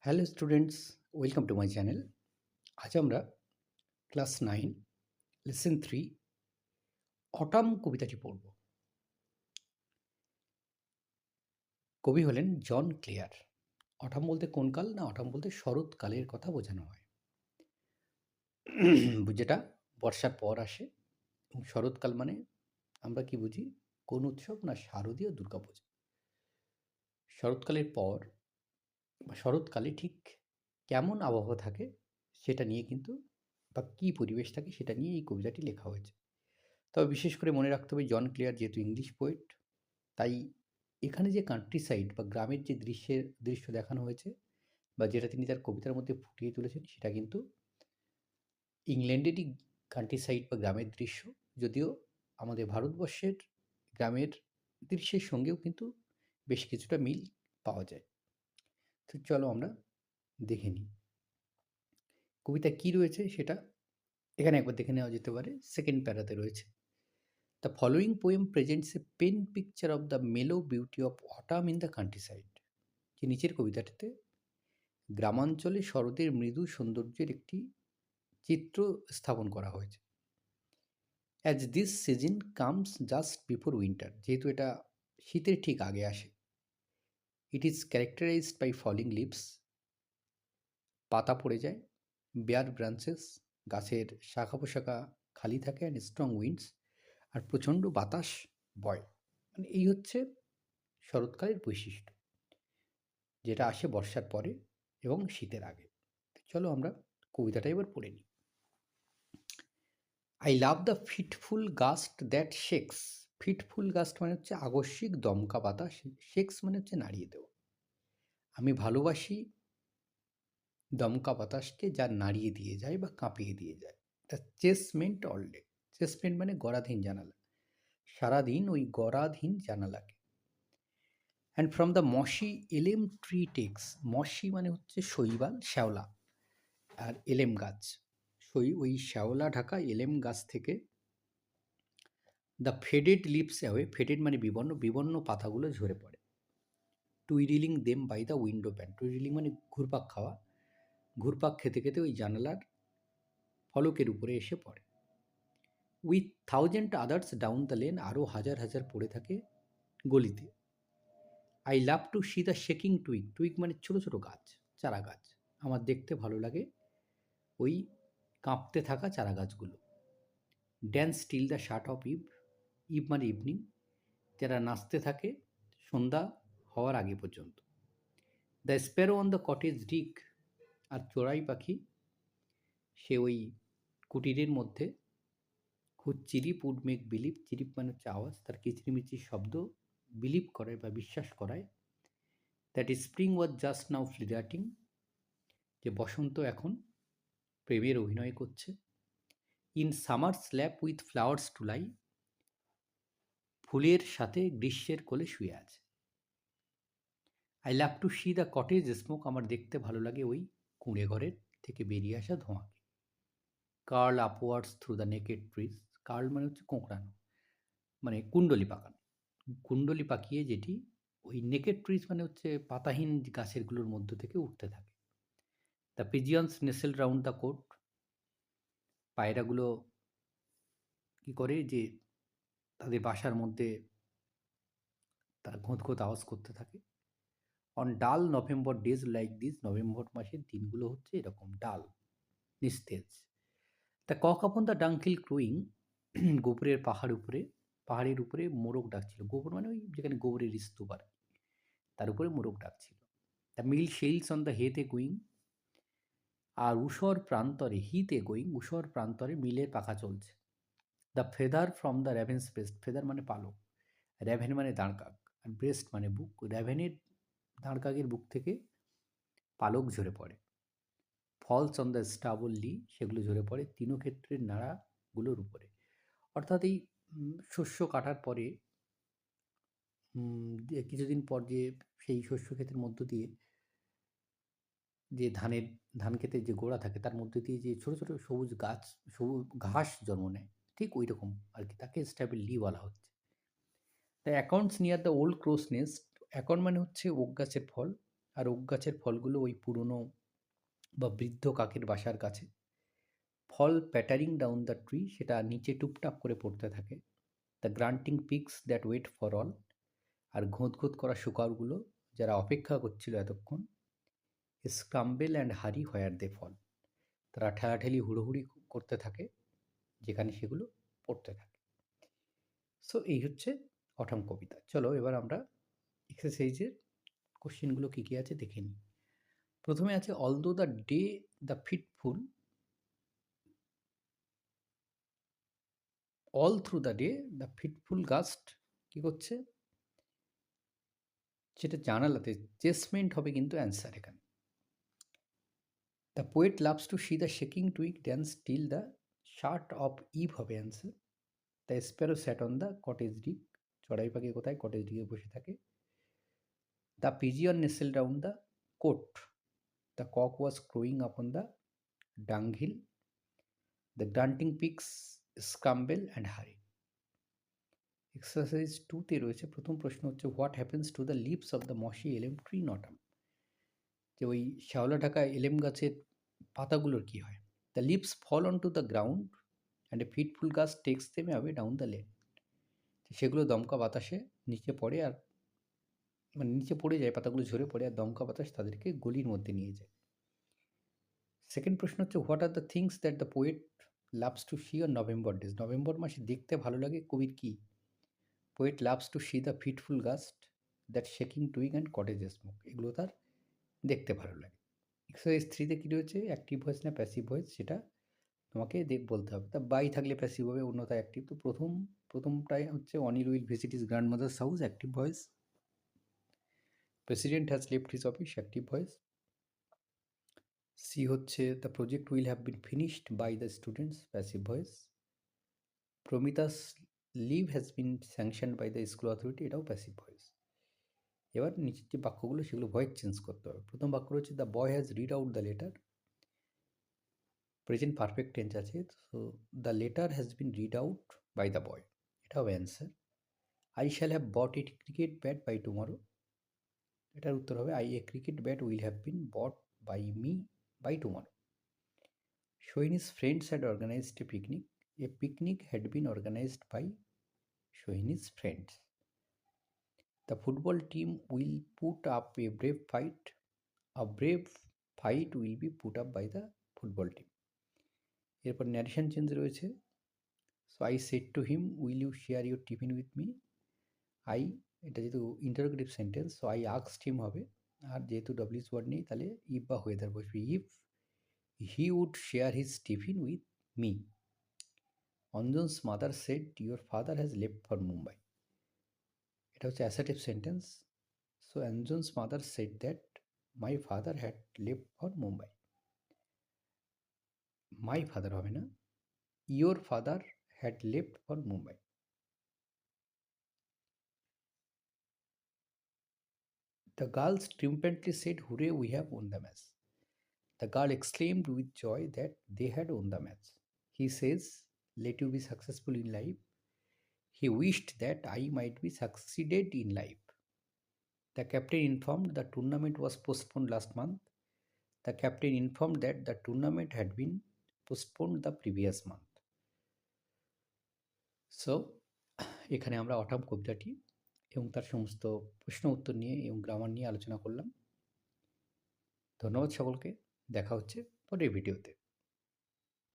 Hello students welcome to my channel আজ আমরা class nine lesson three autumn কবিতাটি পড়ব। কবি হলেন জন ক্লিয়ার। অটাম বলতে কোন কাল না অটাম বলতে শরৎকালের কথা বোঝানো হয়। যেটা বর্ষার পর আসে। এবং শরৎকাল মানে আমরা কি বুঝি? কোন উৎসব না শারদীয় দুর্গাপূজা। শরৎকালের পর বা শরৎকালে ঠিক কেমন আবহাওয়া থাকে সেটা নিয়ে কিন্তু বা কী পরিবেশ থাকে সেটা নিয়ে এই কবিতাটি লেখা হয়েছে। তবে বিশেষ করে মনে রাখতে হবে জন ক্লিয়ার যেহেতু ইংলিশ পোয়েট, তাই এখানে যে কান্ট্রি সাইড বা গ্রামের যে দৃশ্যের দৃশ্য দেখানো হয়েছে বা যেটা তিনি তার কবিতার মধ্যে ফুটিয়ে তুলেছেন সেটা কিন্তু ইংল্যান্ডেরই কান্ট্রি সাইড বা গ্রামের দৃশ্য। যদিও আমাদের ভারতবর্ষের গ্রামের দৃশ্যের সঙ্গেও কিন্তু বেশ কিছুটা মিল পাওয়া যায়। তো চলো আমরা দেখে নিই। কবিতা কী রয়েছে সেটা? এখানে একবার দেখে নেওয়া যেতে পারে। সেকেন্ড প্যারাতে রয়েছে। The following poem presents a pen picture of the mellow beauty of autumn in the countryside যে নিচের কবিতাটিতে, গ্রামাঞ্চলে শরতের মৃদু সৌন্দর্যের একটি চিত্র স্থাপন করা হয়েছে। As this season comes just before winter যেহেতু এটা শীতের ঠিক আগে আসে। It is characterised by falling leaves পাতা পড়ে যায় বেয়ার ব্রাঞ্চেস গাছের শাখা পোশাখা খালি থাকে অ্যান্ড স্ট্রং উইন্ডস আর প্রচণ্ড বাতাস বয়। মানে এই হচ্ছে শরৎকালের বৈশিষ্ট্য, যেটা আসে বর্ষার পরে এবং শীতের আগে। চলো আমরা কবিতাটা এবার পড়ে নিই। I love the fitful gust that shakes fitful gust মানে হচ্ছে আকস্মিক দমকা বাতাস শেক্স মানে হচ্ছে নাড়িয়ে দেওয়া। আমি ভালোবাসি দমকা বাতাসকে যা নাড়িয়ে দিয়ে যায় বা কাঁপিয়ে দিয়ে যায়। The casement all day casement মানে গড়াধীন জানালা। সারাদিন ওই গড়াধীন জানালাকে। And from the mossy elm tree takes মশি মানে হচ্ছে শৈবাল, শ্যাওলা। আর এলেম গাছ। সই ওই শ্যাওলা ঢাকা এলেম গাছ থেকে the faded leaves away faded মানে বিবর্ণ বিবর্ণ পাতাগুলো ঝরে পড়ে। Twirling them by the window pane twirling মানে ঘুরপাক খাওয়া, ঘুরপাক খেতে খেতে ওই জানালার ফলকের উপরে এসে পড়ে। With thousand others down the lane আরও হাজার হাজার পড়ে থাকে গলিতে। I love to see the shaking twig twig মানে ছোটো ছোটো গাছ, চারা গাছ। আমার দেখতে ভালো লাগে ওই কাঁপতে থাকা চারা গাছগুলো। Dance till the shut of eve eve evening যারা নাচতে থাকে সন্ধ্যা হওয়ার আগে পর্যন্ত। The sparrow on the cottage rick আর চড়াই পাখি, সে ওই কুটিরের মধ্যে খুব chirrup would make believe, chirrup মানে হচ্ছে আওয়াজ, তার কিচিরিমিচির শব্দ বিলিভ করায় বা বিশ্বাস করায়। That is spring was just now flirting, যে বসন্ত এখন প্রেমের অভিনয় করছে। In summer's lap with flowers to lie ফুলের সাথে গ্রীষ্মের কোলে শুয়ে আছে। I love to see the cottage smoke আমার দেখতে ভালো লাগে ওই কুঁড়ে ঘরের থেকে বেরিয়ে আসা ধোঁয়াকে। Curl upwards through the naked trees curl মানে হচ্ছে কোঁকড়ানো। মানে কুণ্ডলি পাকানো। কুণ্ডলি পাকিয়ে যেটি ওই নেকেড ট্রিজ মানে হচ্ছে পাতাহীন গাছেরগুলোর মধ্য থেকে উঠতে থাকে। The pigeons nestle round the cote পায়রাগুলো কী করে যে তাদের বাসার মধ্যে তারা ঘোঁত ঘোঁত আওয়াজ করতে থাকে। On dull November days like this November মাসের দিনগুলো হচ্ছে এরকম ডাল, নিস্তেজ। The cock upon the dunghill crowing গোবরের পাহাড় উপরে, পাহাড়ের উপরে মোরগ ডাকছিল। গোবর মানে ওই যেখানে গোবরের স্তূপ আর তার উপরে মোরগ ডাকছিল। The mill sails on the heath going, আর উষর প্রান্তরে হিতে গোয়িং, উষর প্রান্তরে মিলের পাখা চলছে। The feather from the raven's breast feather মানে পালক র্যাভেন মানে দাঁড়কাক, আর ব্রেস্ট মানে বুক। র্যাভেনের দাঁড়কাকের বুক থেকে পালক ঝরে পড়ে। Falls on the stubble lea সেগুলো ঝরে পড়ে ক্ষেত্রের নাড়াগুলোর উপরে। অর্থাৎ এই শস্য কাটার পরে কিছুদিন পর যে সেই শস্য ক্ষেতের মধ্য দিয়ে যে ধানের, ধান ক্ষেতের যে গোড়া থাকে, তার মধ্যে দিয়ে যে ছোটো ছোটো সবুজ গাছ, সবুজ ঘাস জন্ম নেয়। ঠিক ওই রকম আর কি। তাকে স্ট্যাবিল লি বলা হচ্ছে। The acorns near the old crow's nest account মানে হচ্ছে ওক গাছের ফল। আর ওক গাছের ফলগুলো ওই পুরনো বা বৃদ্ধ কাকের বাসার কাছে। Fall pattering down the tree সেটা নিচে টুপটাপ করে পড়তে থাকে। The grunting pigs that wait for all আর ঘোঁত ঘোঁত করা শুকারগুলো যারা অপেক্ষা করছিল এতক্ষণ স্ক্রাম্বেল অ্যান্ড হারি হোয়ার দে ফল তারা ঠেলাঠেলি হুড়োহুড়ি করতে থাকে। যেখানে সেগুলো পড়তে থাকে। সো এই হচ্ছে অঠম কবিতা। চলো এবার আমরা এক্সারসাইজের কোশ্চেনগুলো কী কী আছে দেখে নিই। প্রথমে আছে although the day the fitful all through the day the fitful gust কী করছে? সেটা জানালাতে চেসমেন্ট হবে কিন্তু অ্যান্সার এখানে। The poet loves to see the shaking twig dance till the shut of eve হবে answer the sparrow sat on the cottage rick চড়াই পাখি কোথায়? কটেজ ডিকে বসে থাকে। The pigeon nestle down the cote the cock was crowing upon the dunghill the grunting pigs scramble and hurry exercise টুতে রয়েছে। প্রথম প্রশ্ন হচ্ছে what happens to the leaves of the mossy elm tree নটাম যে ওই শ্যাওলা ঢাকা এলেম গাছের পাতাগুলোর কী হয়? Leaves fall on to the ground and a fitful গাছ takes them away down the lane সেগুলো দমকা বাতাসে নিচে পড়ে আর মানে নিচে পড়ে যায়, পাতাগুলো ঝরে পড়ে আর দমকা বাতাস তাদেরকে গলির মধ্যে নিয়ে যায়। সেকেন্ড প্রশ্ন হচ্ছে what are the things that the poet loves to see on November days November মাসে দেখতে ভালো লাগে কবির কী? Poet loves to see the fitful gust that shaking twig and cottage smoke এগুলো তার দেখতে ভালো লাগে। এক্সারসাইজ থ্রিতে কী রয়েছে? অ্যাক্টিভ ভয়েস না প্যাসিভ ভয়েস সেটা তোমাকে বলতে হবে। তা বাই থাকলে প্যাসিভ হবে অন্যতা অ্যাক্টিভ তো প্রথম, প্রথমটাই হচ্ছে Anil will visit his grandmother's house active voice president has left his office active voice C হচ্ছে the project will have been finished by the students passive voice Promita's leave has been sanctioned by the school authority এটাও passive voice এবার নিচের যে বাক্যগুলো, সেগুলো voice change করতে হবে। প্রথম বাক্য হচ্ছে the boy has read out the letter present perfect tense আছে। So the letter has been read out by the boy এটা হবে answer I shall have bought it cricket bat by tomorrow এটার উত্তর হবে I a cricket bat will have been bought by me by tomorrow Shohini's friends had organized a picnic. A picnic had been organized by Shohini's friends. The football team will put up a brave fight. A brave fight will be put up by the football team. এরপর narration change রয়েছে। So I said to him will you share your tiffin with me I এটা যেহেতু interrogative sentence so I আক্সড him হবে। আর যেহেতু ডব্লিউস word নেই, তাহলে ইফ বা ওয়েদার বসবে। If he would share his tiffin with me Anjan's mother said your father has left for Mumbai এটা হচ্ছে assertive sentence so Anjan's mother said that my father had left for Mumbai my father হবে না your father had left for Mumbai The girls triumphantly said, Hooray, we have won the match. The girl exclaimed with joy that they had won the match. He says, Let you be successful in life. He wished that I might be succeeded in life. The captain informed the tournament was postponed last month. The captain informed that the tournament had been postponed the previous month. So এখানে আমরা autumn কবিতাটি এবং তার সমস্ত প্রশ্ন উত্তর নিয়ে এবং গ্রামার নিয়ে আলোচনা করলাম ধন্যবাদ সকলকে দেখা হচ্ছে পরের ভিডিওতে